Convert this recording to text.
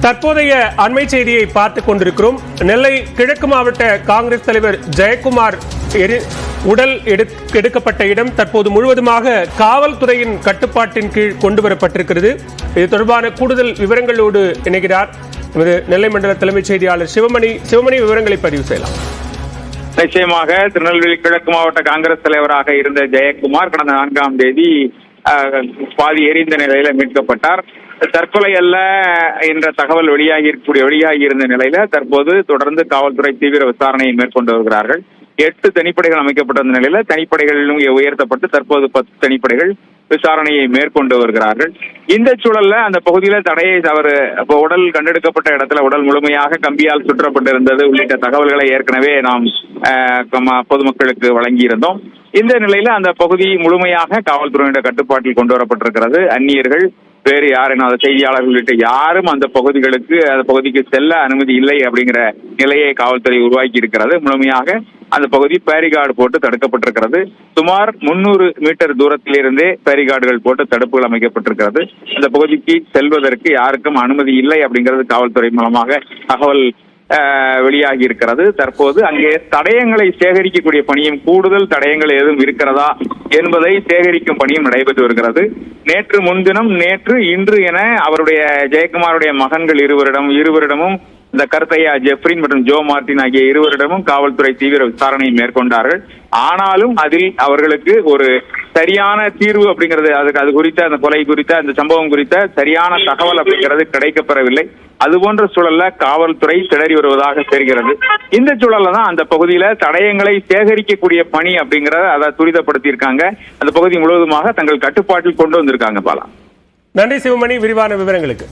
தற்போதைய அண்மை செய்தியை பார்த்துக் கொண்டிருக்கிறோம். நெல்லை கிழக்கு மாவட்ட காங்கிரஸ் தலைவர் ஜெயக்குமார் உடல் எடுக்கப்பட்ட இடம் தற்போது முழுவதுமாக காவல்துறையின் கட்டுப்பாட்டின் கீழ் கொண்டு வரப்பட்டிருக்கிறது இது தொடர்பான கூடுதல் விவரங்களோடு இணைகிறார் நமது நெல்லை மண்டல தலைமைச் செய்தியாளர் சிவமணி. சிவமணி விவரங்களை பதிவு செய்யலாம். நிச்சயமாக திருநெல்வேலி கிழக்கு மாவட்ட காங்கிரஸ் தலைவராக இருந்த ஜெயக்குமார் கடந்த நான்காம் தேதி பாதி எரிந்த நிலையில மீட்கப்பட்டார். தற்கொலை அல்ல என்ற தகவல் வெளியாகி இருக்கக்கூடிய வெளியாகி இருந்த நிலையில தற்போது தொடர்ந்து காவல்துறை தீவிர விசாரணையை மேற்கொண்டு வருகிறார்கள். எட்டு தனிப்படைகள் அமைக்கப்பட்டிருந்த நிலையில தனிப்படைகளிலும் உயர்த்தப்பட்டு தற்போது பத்து தனிப்படைகள் விசாரணையை மேற்கொண்டு வருகிறார்கள். இந்த சூழல்ல அந்த பகுதியில தடையை அவர் உடல் கண்டெடுக்கப்பட்ட இடத்துல உடல் முழுமையாக கம்பியால் சுற்றப்பட்டிருந்தது உள்ளிட்ட தகவல்களை ஏற்கனவே நாம் பொதுமக்களுக்கு வழங்கியிருந்தோம். இந்த நிலையில அந்த பகுதி முழுமையாக காவல்துறையினுடைய கட்டுப்பாட்டில் கொண்டு வரப்பட்டிருக்கிறது. அந்நியர்கள் வேறு யாரும் அந்த செய்தியாளர்கள் உள்ளிட்ட யாரும் அந்த பகுதிகளுக்கு அந்த பகுதிக்கு செல்ல அனுமதி இல்லை அப்படிங்கிற நிலையை காவல்துறை உருவாக்கி இருக்கிறது. முழுமையாக அந்த பகுதி பேரிகார்டு போட்டு தடுக்கப்பட்டிருக்கிறது. சுமார் முன்னூறு மீட்டர் தூரத்திலிருந்தே பேரிகார்டுகள் போட்டு தடுப்புகள் அமைக்கப்பட்டிருக்கிறது. அந்த பகுதிக்கு செல்வதற்கு யாருக்கும் அனுமதி இல்லை அப்படிங்கிறது காவல்துறை மூலமாக தகவல் வெளியாகி இருக்கிறது. தற்போது அங்கே தடயங்களை சேகரிக்கக்கூடிய பணியும் கூடுதல் தடயங்கள் எதுவும் இருக்கிறதா என்பதை சேகரிக்கும் பணியும் நடைபெற்று வருகிறது. நேற்று முன்தினம் நேற்று இன்று என அவருடைய ஜெயக்குமாருடைய மகன்கள் இருவரிடம் இருவரிடமும் இந்த கருத்தையா ஜெஃப்ரின் மற்றும் ஜோ மார்டின் ஆகிய இருவரிடமும் காவல்துறை தீவிர விசாரணையை மேற்கொண்டார்கள். ஆனாலும் அதில் அவர்களுக்கு ஒரு சரியான தீர்வு அப்படிங்கிறது அதுக்கு அது குறித்த அந்த கொலை குறித்த அந்த சம்பவம் குறித்த சரியான தகவல் அப்படிங்கிறது கிடைக்கப்பெறவில்லை. அது போன்ற சூழல்ல காவல்துறை திணறி வருவதாக தெரிகிறது. இந்த சூழல்ல தான் அந்த பகுதியில தடயங்களை சேகரிக்கக்கூடிய பணி அப்படிங்கறத அதை துரிதப்படுத்தியிருக்காங்க. அந்த பகுதி முழுவதுமாக தங்கள் கட்டுப்பாட்டில் கொண்டு வந்திருக்காங்க பாலா. நன்றி சிவமணி. விரிவான விவரங்களுக்கு.